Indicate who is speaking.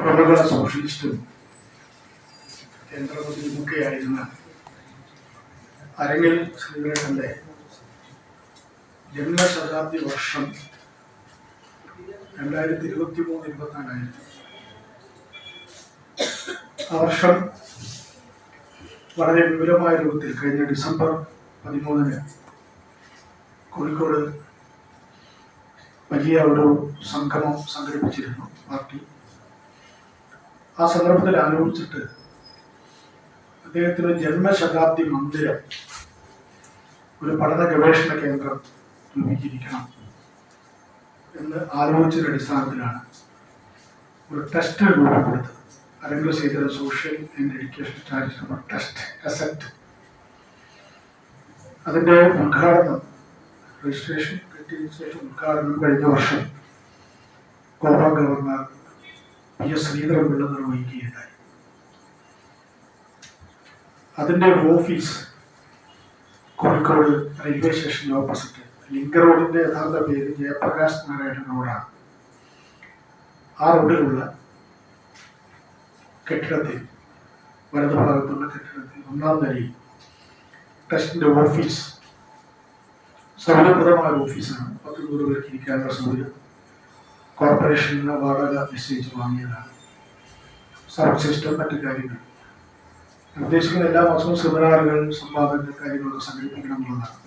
Speaker 1: പ്രമുഖ സോഷ്യലിസ്റ്റും കേന്ദ്രമന്ത്രിയുമൊക്കെയായിരുന്ന അരങ്ങിൽ ശ്രീകൃഷ്ണന്റെ ജന്മശതാബ്ദി വർഷം രണ്ടായിരത്തി ഇരുപത്തി മൂന്ന് ഇരുപത്തിനാലായിരുന്നു. ആ വർഷം വളരെ വിപുലമായ രൂപത്തിൽ കഴിഞ്ഞ ഡിസംബർ പതിമൂന്നിന് കോഴിക്കോട് വലിയ ഒരു സംഗമം സംഘടിപ്പിച്ചിരുന്നു പാർട്ടി. ആ സന്ദർഭത്തിൽ ആലോചിച്ചിട്ട് അദ്ദേഹത്തിന് ജന്മശതാബ്ദി മന്ദിരം ഒരു പഠന ഗവേഷണ കേന്ദ്രം രൂപീകരിക്കണം എന്ന് ആലോചിച്ചൊരു അടിസ്ഥാനത്തിലാണ് ഒരു ടെസ്റ്റ് രൂപപ്പെടുത്തത് അരങ്കൽ ചെയ്ത social and education status test asset. അതിന്റെ ഉദ്ഘാടനം രജിസ്ട്രേഷൻ കിട്ടിയതിനു ശേഷം ഉദ്ഘാടനം കഴിഞ്ഞ വർഷം Goa governor P S Sreedharan Pillai നിർവഹിക്കുകയുണ്ടായി അതിന്റെ office Kozhikode railway station opposite link റോഡിന്റെ യഥാർത്ഥ പേര് ജയപ്രകാശ് നാരായണൻ റോഡാണ്. ആ റോഡിലുള്ള കെട്ടിടത്തിൽ വലതുഭാഗത്തുള്ള കെട്ടിടത്തിൽ ഒന്നാം നിലയിൽ ടെസ്റ്റിന്റെ ഓഫീസ് സൗകര്യപ്രദമായ ഓഫീസാണ്. പത്ത് നൂറ് പേർക്ക് ഇരിക്കാനുള്ള സൗകര്യം. കോർപ്പറേഷനിൽ വാടക നിശ്ചയിച്ച് വാങ്ങിയതാണ്. സൗണ്ട് സിസ്റ്റം മറ്റു കാര്യങ്ങൾ. നിർദ്ദേശിക്കുന്ന എല്ലാ മാസവും സെമിനാറുകൾ സംവാദങ്ങൾ കാര്യങ്ങളൊക്കെ സംഘടിപ്പിക്കണം എന്നുള്ളതാണ്.